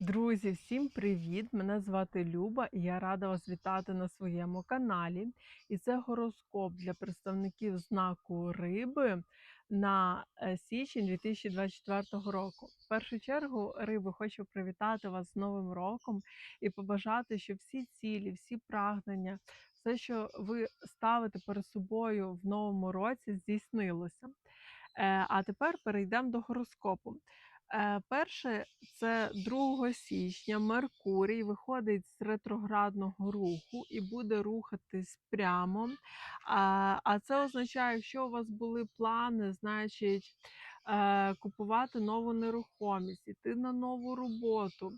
Друзі, всім привіт! Мене звати Люба і я рада вас вітати на своєму каналі. І це гороскоп для представників знаку Риби на е, січень 2024 року. В першу чергу, риби, хочу привітати вас з Новим роком і побажати, щоб всі цілі, всі прагнення, все, що ви ставите перед собою в новому році, здійснилося. Е, А тепер перейдемо до гороскопу. Е, Перше, це 2 січня Меркурій виходить з ретроградного руху і буде рухатись прямо. А, це означає, якщо у вас були плани, значить е, купувати нову нерухомість, іти на нову роботу.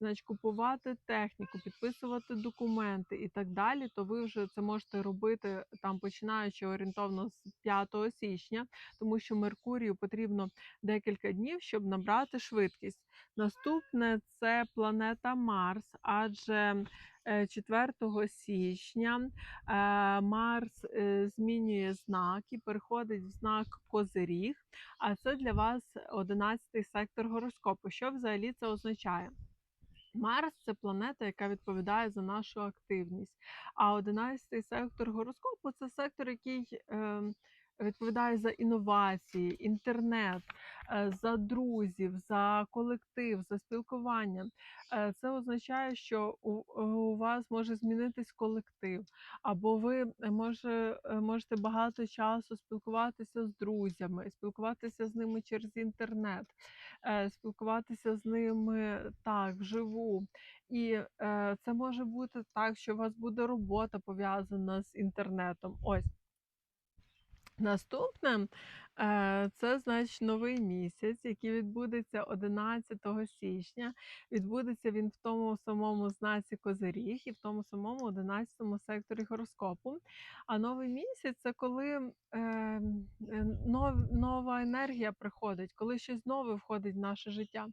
Значить, купувати техніку, підписувати документи і так далі, то ви вже це можете робити там, починаючи орієнтовно з 5 січня, тому що Меркурію потрібно декілька днів, щоб набрати швидкість. Наступне це планета Марс, адже е, 4 січня е, Марс е, змінює знак і переходить в знак Козиріг, а це для вас 11-й сектор гороскопу. Що взагалі це означає? Марс це планета, яка відповідає за нашу активність. А 11-й сектор гороскопу це сектор, який е, відповідає за інновації, інтернет, е, за друзів, за колектив, за спілкування. Е, Це означає, що у, вас може змінитись колектив, або ви може, е, можете багато часу спілкуватися з друзями, спілкуватися з ними через інтернет, спілкуватися з ними так, вживу. І це може бути так, що у вас буде робота пов'язана з інтернетом. Ось. Наступне це значить новий місяць, який відбудеться 11 січня. Відбудеться він в тому самому знаці Козиріг і в тому самому 11 секторі гороскопу. А новий місяць це коли е, нов, нова енергія приходить, коли щось нове входить в наше життя.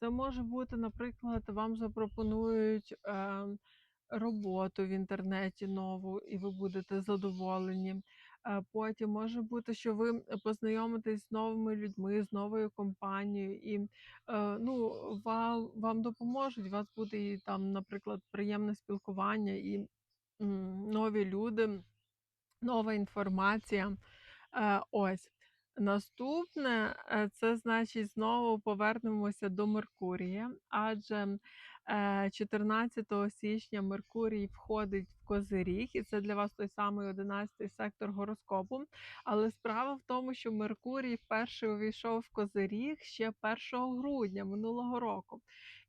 Це може бути, наприклад, вам запропонують. Е, Роботу в інтернеті нову, і ви будете задоволені. Потім може бути, що ви познайомитесь з новими людьми, з новою компанією, і е, ну, вам, вам допоможуть. У вас буде і там, наприклад, приємне спілкування і нові люди, нова інформація. Е, Ось. Наступне е, це значить знову повернемося до Меркурія, адже 14 січня Меркурій входить в Козиріг, і це для вас той самий 11 сектор гороскопу. Але справа в тому, що Меркурій вперше увійшов в Козиріг ще 1 грудня минулого року.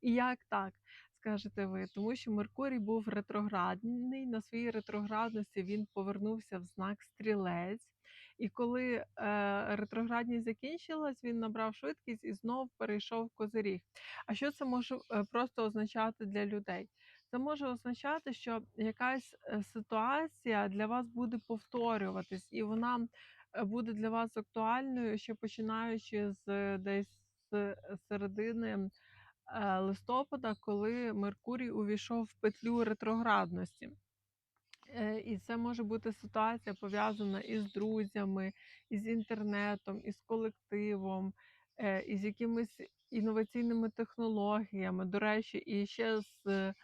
І як так? Скажете ви, тому що Меркурій був ретроградний. На своїй ретроградності він повернувся в знак стрілець. І коли е, ретроградність закінчилась, він набрав швидкість і знов перейшов в козиріг. А що це може е, просто означати для людей? Це може означати, що якась е, ситуація для вас буде повторюватись, і вона е, буде для вас актуальною ще починаючи з десь з середини листопада, коли Меркурій увійшов в петлю ретроградності. Е, І це може бути ситуація пов'язана із друзями, із інтернетом, із колективом, е, із якимись інноваційними технологіями. До речі, і ще з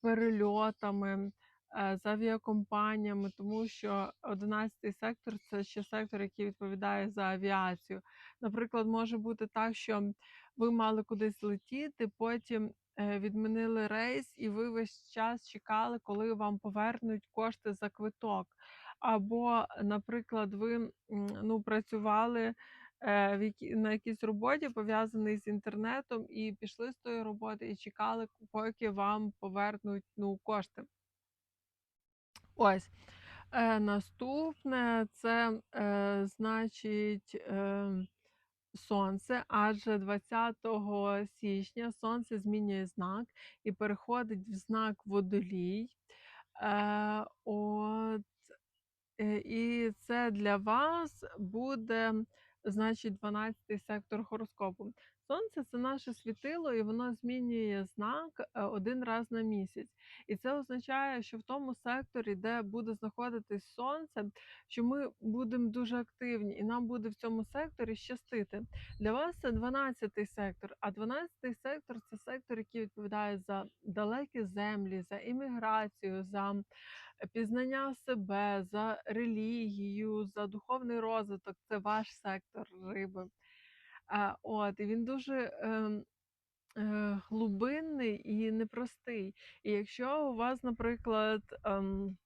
перельотами, з авіакомпаніями, тому що 11 сектор це ще сектор, який відповідає за авіацію. Наприклад, може бути так, що ви мали кудись летіти, потім е, відмінили рейс, і ви весь час чекали, коли вам повернуть кошти за квиток. Або, наприклад, ви ну, працювали е, на якійсь роботі, пов'язаній з інтернетом, і пішли з тої роботи і чекали, поки вам повернуть ну, кошти. Ось. Е, наступне це е, значить. Е, Сонце, адже 20 січня сонце змінює знак і переходить в знак водолій. Е, от, е, і це для вас буде, значить, 12 сектор гороскопу. Сонце це наше світило, і воно змінює знак е, один раз на місяць. І це означає, що в тому секторі, де буде знаходитись сонце, що ми будемо дуже активні, і нам буде в цьому секторі щастити. Для вас це 12-й сектор, а 12-й сектор це сектор, який відповідає за далекі землі, за імміграцію, за пізнання себе, за релігію, за духовний розвиток. Це ваш сектор риби. От, і він дуже ем, е, глибинний і непростий. І якщо у вас, наприклад, ем,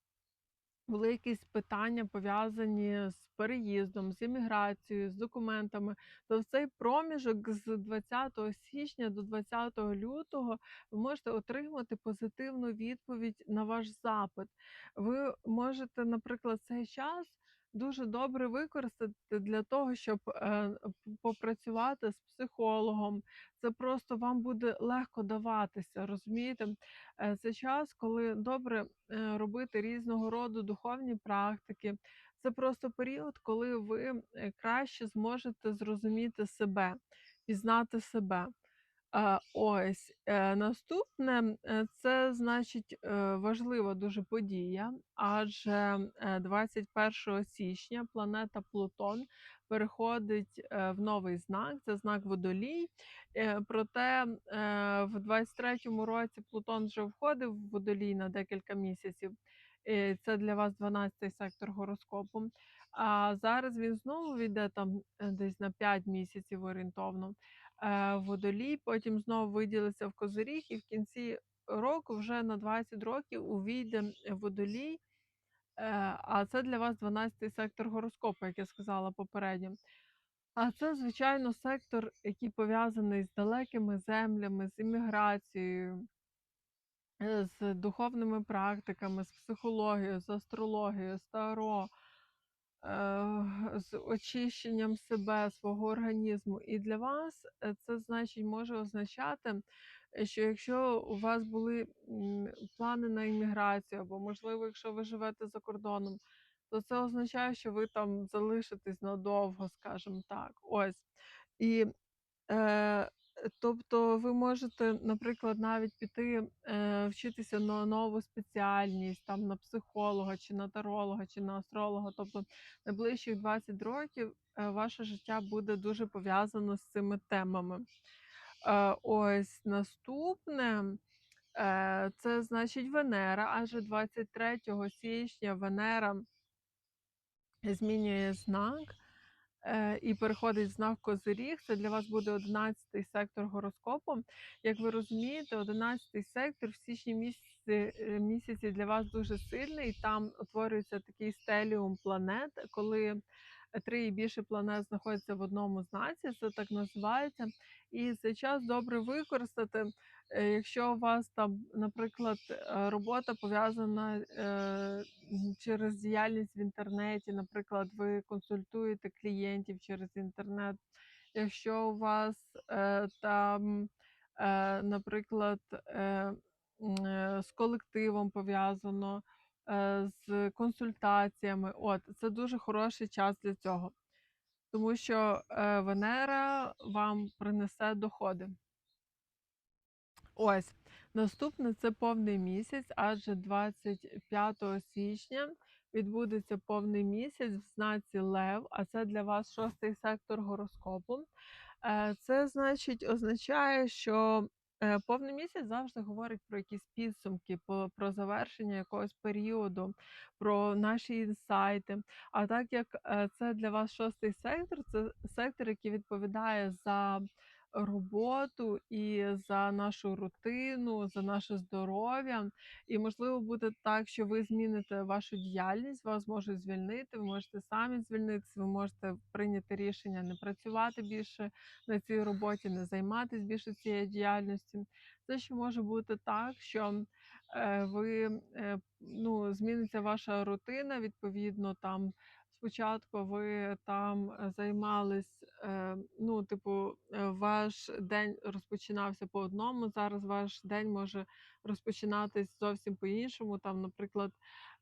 були якісь питання пов'язані з переїздом, з імміграцією, з документами, то в цей проміжок з 20 січня до 20 лютого ви можете отримати позитивну відповідь на ваш запит. Ви можете, наприклад, цей час дуже добре використати для того, щоб е, попрацювати з психологом. Це просто вам буде легко даватися, розумієте? Е, Це час, коли добре е, робити різного роду духовні практики. Це просто період, коли ви краще зможете зрозуміти себе, пізнати себе. Ось, е, наступне, е, це значить, е, важлива дуже подія, адже, е, 21 січня планета Плутон переходить, в новий знак, це знак Водолій. Проте, в 23-му році Плутон вже входив в Водолій на декілька місяців. Це для вас 12-й сектор гороскопу. А зараз він знову війде там, десь на 5 місяців орієнтовно водолій, потім знову виділиться в козиріг, і в кінці року, вже на 20 років, увійде водолій. Е, а це для вас 12-й сектор гороскопу, як я сказала попередньо. А це, звичайно, сектор, який пов'язаний з далекими землями, з імміграцією, з духовними практиками, з психологією, з астрологією, з таро з очищенням себе, свого організму. І для вас е, це значить може означати, е, що якщо у вас були плани на імміграцію, або, можливо, якщо ви живете за кордоном, то це означає, що ви там залишитесь надовго, скажімо так. Ось. І Е, тобто ви можете, наприклад, навіть піти е, вчитися на нову спеціальність, там на психолога, чи на таролога, чи на астролога. Тобто найближчих 20 років е, ваше життя буде дуже пов'язано з цими темами. Е, ось наступне. е, Це значить Венера, адже 23 січня Венера змінює знак і переходить знак Козиріг. Це для вас буде 11-й сектор гороскопу. Як ви розумієте, 11-й сектор в січні місяці, е, місяці для вас дуже сильний. Там утворюється такий стеліум планет, коли три і більше планет знаходяться в одному знаці, це так називається. І цей час добре використати. Е, Якщо у вас там, наприклад, е, робота пов'язана е, через діяльність в інтернеті, наприклад, ви консультуєте клієнтів через інтернет. Якщо у вас там, наприклад, з колективом пов'язано, з консультаціями, от це дуже хороший час для цього, тому що Венера вам принесе доходи. Ось наступне це повний місяць, адже 25 січня відбудеться повний місяць в знаці Лев, а це для вас шостий сектор гороскопу. Е, Це значить означає, що е, повний місяць завжди говорить про якісь підсумки, про завершення якогось періоду, про наші інсайти. А так як е, це для вас шостий сектор, це сектор, який відповідає за роботу і за нашу рутину, за наше здоров'я. І можливо буде так, що ви зміните вашу діяльність, вас можуть звільнити, ви можете самі звільнитися, ви можете прийняти рішення не працювати більше на цій роботі, не займатися більше цією діяльністю. Це ще може бути так, що е, ви е, ну, зміниться ваша рутина, відповідно, там спочатку ви там е, займались, ну, типу, е, ваш день розпочинався по одному. Зараз ваш день може розпочинатись зовсім по-іншому. Там, наприклад, е,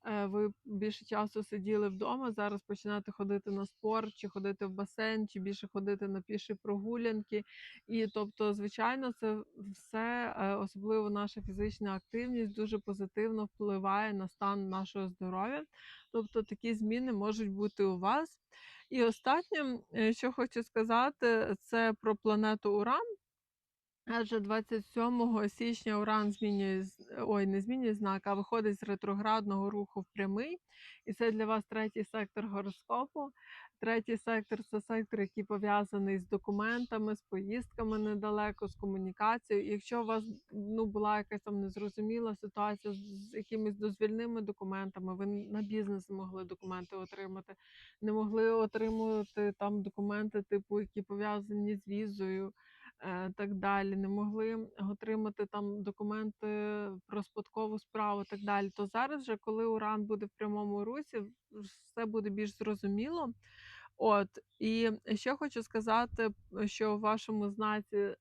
ви більше часу сиділи вдома, зараз починаєте ходити на спорт, чи ходити в басейн, чи більше ходити на піші прогулянки. І тобто, звичайно, це все, е, особливо наша фізична активність, дуже позитивно впливає на стан нашого здоров'я. Тобто такі зміни можуть бути у вас. І останнє, е, що хочу сказати, це про планету Уран. Адже 27 січня Уран змінює ой, не змінює знак, а виходить з ретроградного руху в прямий. І це для вас третій сектор гороскопу. Третій сектор це сектор, який пов'язаний з документами, з поїздками недалеко, з комунікацією. І якщо у вас ну, була якась там незрозуміла ситуація з, якимись дозвільними документами, ви на бізнес не могли документи отримати, не могли отримувати там документи, типу, які пов'язані з візою так далі, не могли отримати там документи про спадкову справу, так далі. То зараз, вже, коли Уран буде в прямому русі, все буде більш зрозуміло. От і ще хочу сказати, що в вашому знаці е,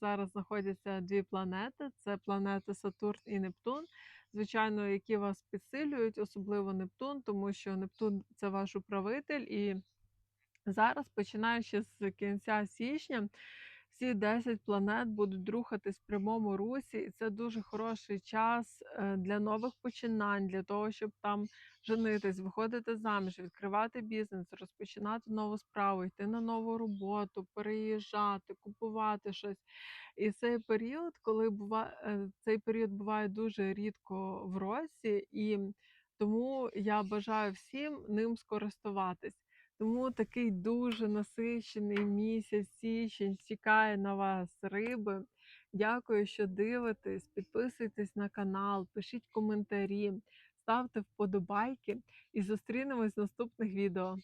зараз знаходяться дві планети: це планети Сатурн і Нептун. Звичайно, які вас підсилюють, особливо Нептун, тому що Нептун це ваш управитель, і зараз, починаючи з кінця січня, всі 10 планет будуть рухатись в прямому русі, і це дуже хороший час е, для нових починань, для того, щоб там женитись, виходити заміж, відкривати бізнес, розпочинати нову справу, йти на нову роботу, переїжджати, купувати щось. І цей період, коли буває цей період буває дуже рідко в році, і тому я бажаю всім ним скористуватись. Тому такий дуже насичений місяць, січень чекає на вас, риби. Дякую, що дивитесь. Підписуйтесь на канал, пишіть коментарі, ставте вподобайки і зустрінемось в наступних відео.